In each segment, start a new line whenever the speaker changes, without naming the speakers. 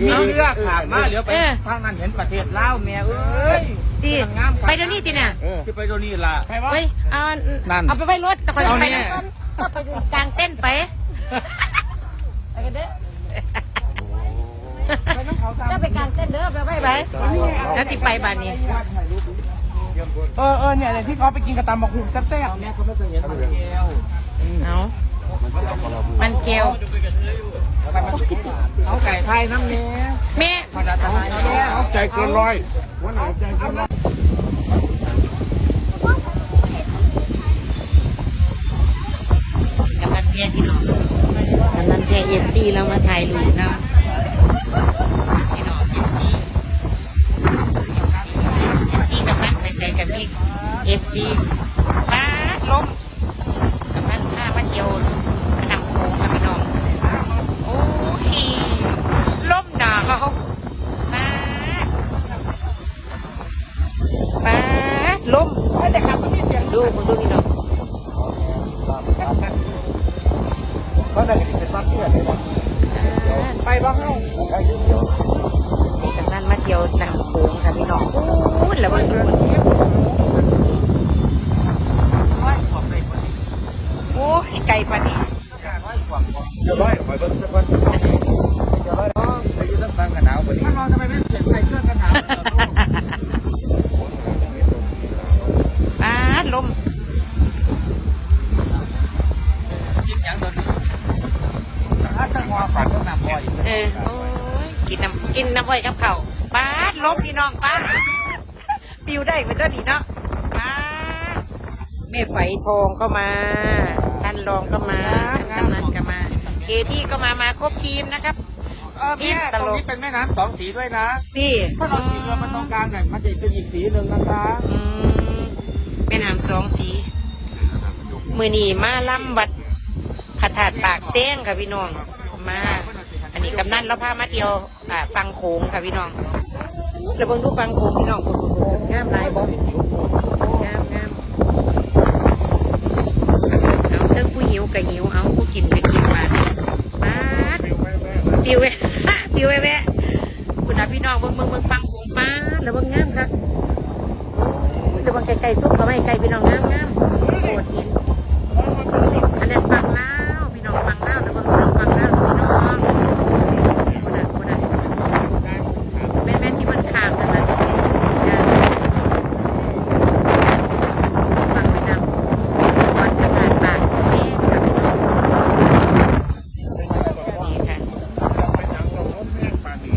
มีเรือขามมาเดี๋ยวไป
เออ
ทางนั้นเห็นประเทศลาวแม่เอ้ย
ดี
กำลังงามครับ
ไปเดี๋ยวนี้ติเนี่ย
เออ
ที่ไปโดนี่ล่ะ
เฮ้ยเอา
นั่น
เอาไปไว้รถแต่คอย
เอา
ไป
เนี่ย
น้ำต้นก็ไปกลางเต้นท์ไปไปกันเด้อจะไปกลางเต้นท์เด้อไปไปไปแล้วติไปบ้านนี้
เออเออเนี่ยที่เขาไปกินกระตำบักหุ่งแซ่บๆเนี่ยเขาไม่เคยเห็นมันแก้ว
เอา มันแก้ว
เอาไก่ไทยน้ำเนี้ย
แม่
ภาษาไทยเนี่ย
เอาใจเกินร้อยวันไหนใจเกินร้อย
กำนันเพียพี่น้องกำนันเพียเอฟซีเรามาถ่ายรูปนะพี่น้องเอฟซีเอฟซีกำนันไปใส่กับพี่เอฟซีป้าดลมกำนันพามาเที่ยวพระนำโขงค่ะพี่น้อง โอ้ยลมหนาวป้าดป้าดล ม
แต่ครับมันมีเสียง
ดูมึงดูพี่น้อง
ก็ได้เป็นบ้านเพื่อนเลยนะ
ไปบ้างเฮ้า
ใกล้เดียว
นี่กำนันมาเที่ยวน้ำโขงค่ะพี่น้องโอ้ยแล้วมันดูโอ้ยไก่ปานนี้
เดี๋ยวร้อยคอยเบิ่งสักวัน เอ
อ
โอ้ยกินน้ำกินน้ำอ้อยกับข้าวป้าดลมพี่น้องป้าดปิวได้เป็นตัวดีเนาะป้าดแม่ไฝทองก็มาท่านรองก็มาท่านกำนันก็มา เคที่ก็มามาครบทีมนะครับ
เออแม่ตรงนี้เป็นแม่น้ำสองสีด้วยนะ
พี่
ถ้าเราสีเรือมันตรงกลางเนี่ยมันจะเป็นอีกสีหนึ่งนะคะ
อืมเป็นหามสองสี มือนีมาล่ำวัดพระธาตุปากเซ้งค่ะพี่น้องมา อันนี้กำนันเราพามาเที่ยวอ่าฟังโขงค่ะพี่น้องแล้วเบิ่งดูฟังโขงพี่น้องงามหลายบ่งามงามเอาเทิงผู้หิวก็หิวเอาผู้กินก็กินมาป้าดปิวแวะปิวแวะแวะคุณนะพี่น้องเบิ่งเบิ่งเบิ่งฟังโขงป้าแล้วเบิ่งงามค่ะเดี๋ยวเบิ่งไก่ๆซุปเขาไม่ไก่พี่น้องงามงามโคตรหิน อันนั้นฟังเล่าวพี่น้องฟังเล่าวแล้วเบิ่งพี่น้องฟังเล่าวพี่น้องคนน่ะคนน่ะแม่แม่ที่มันขามกันนะนี่จ้ะฟังไปนำวัดกระพานปากเส้นค่ะพี่น้องนี่ค่ะ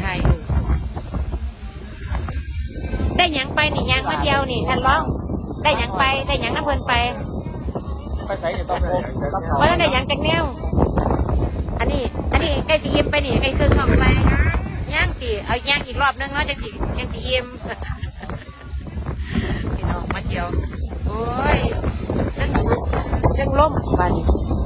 ถ่ายอยู่ได้ห ยังไปนี่ยังมาเดียวนี่ท่านร้อง ได้ยังไปได้ยังน้ำเพลินไป
ไปใส่เนี่ยต้องไป
ว่าได้ยังจังแนวอันนี้ อันนี้ใกล้สิอิ่มไปนี่ใกล้ครึ่งของไปย่างสิเอาย่างอีกรอบนึงเนาะจังสิจังสิอิ่มพี่น้องมาเที่ยวโอ้ยซึ่งซึ่งล่มบาดนี้พี่น้